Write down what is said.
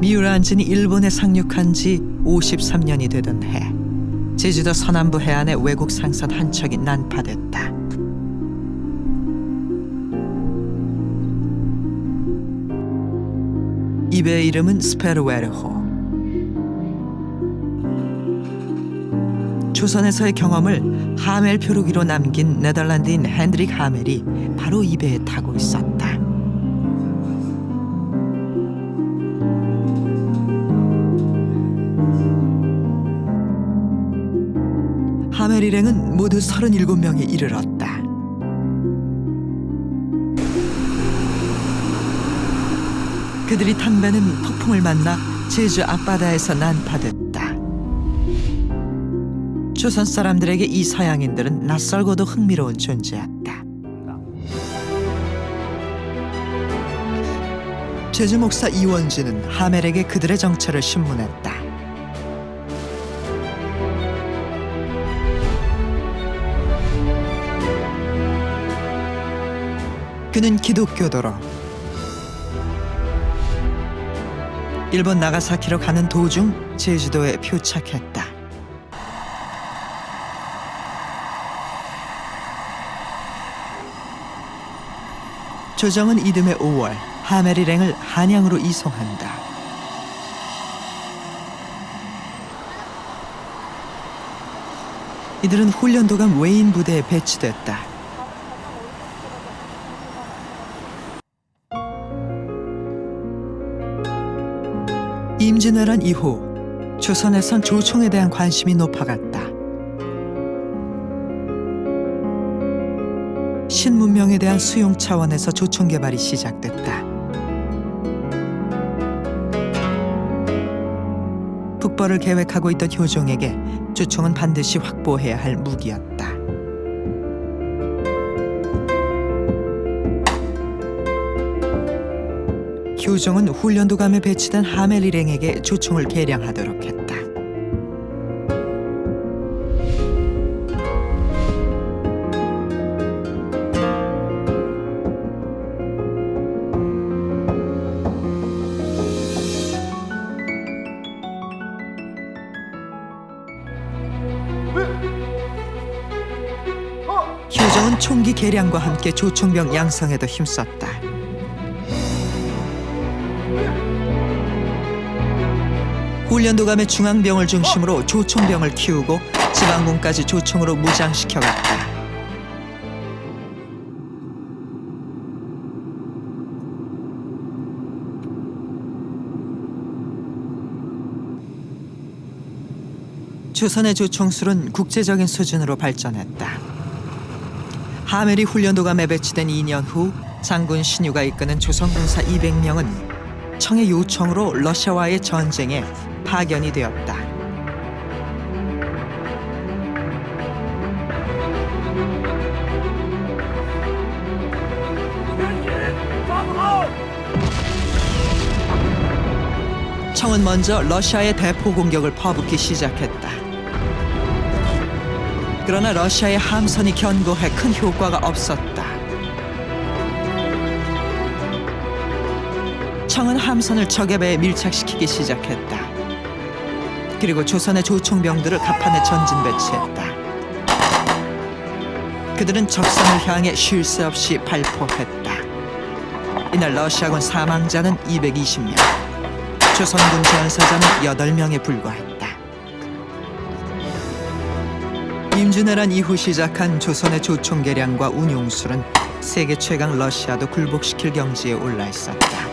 미우란진이 일본에 상륙한 지 53년이 되던 해 제주도 서남부 해안에 외국 상선 한 척이 난파됐다. 이 배의 이름은 스페르웨르호. 조선에서의 경험을 하멜 표류기로 남긴 네덜란드인 핸드릭 하멜이 바로 이 배에 타고 있었다. 하멜 일행은 모두 37명에 이르렀다. 그들이 탄 배는 폭풍을 만나 제주 앞바다에서 난파됐다. 조선 사람들에게 이 서양인들은 낯설고도 흥미로운 존재였다. 제주 목사 이원진은 하멜에게 그들의 정체를 신문했다. 그는 기독교도로 일본 나가사키로 가는 도중 제주도에 표착했다. 조정은 이듬해 5월 하멜 일행을 한양으로 이송한다. 이들은 훈련도감 외인 부대에 배치됐다. 임진왜란 이후 조선에선 조총에 대한 관심이 높아갔다. 신문명에 대한 수용 차원에서 조총 개발이 시작됐다. 북벌을 계획하고 있던 효종에게 조총은 반드시 확보해야 할 무기였다. 효종은 훈련도감에 배치된 하멜 일행에게 조총을 개량하도록 했다. 효정은 총기 개량과 함께 조총병 양성에도 힘썼다. 훈련도감의 중앙병을 중심으로 조총병을 키우고 지방군까지 조총으로 무장시켜갔다. 조선의 조총술은 국제적인 수준으로 발전했다. 하멜이 훈련도감에 배치된 2년 후 장군 신유가 이끄는 조선군사 200명은 청의 요청으로 러시아와의 전쟁에 파견이 되었다. 청은 먼저 러시아의 대포 공격을 퍼붓기 시작했다. 그러나 러시아의 함선이 견고해 큰 효과가 없었다. 청은 함선을 적의 배에 밀착시키기 시작했다. 그리고 조선의 조총병들을 갑판에 전진 배치했다. 그들은 적선을 향해 쉴 새 없이 발포했다. 이날 러시아군 사망자는 220명, 조선군 전사자는 8명에 불과했다. 임진왜란 이후 시작한 조선의 조총 개량과 운용술은 세계 최강 러시아도 굴복시킬 경지에 올라 있었다.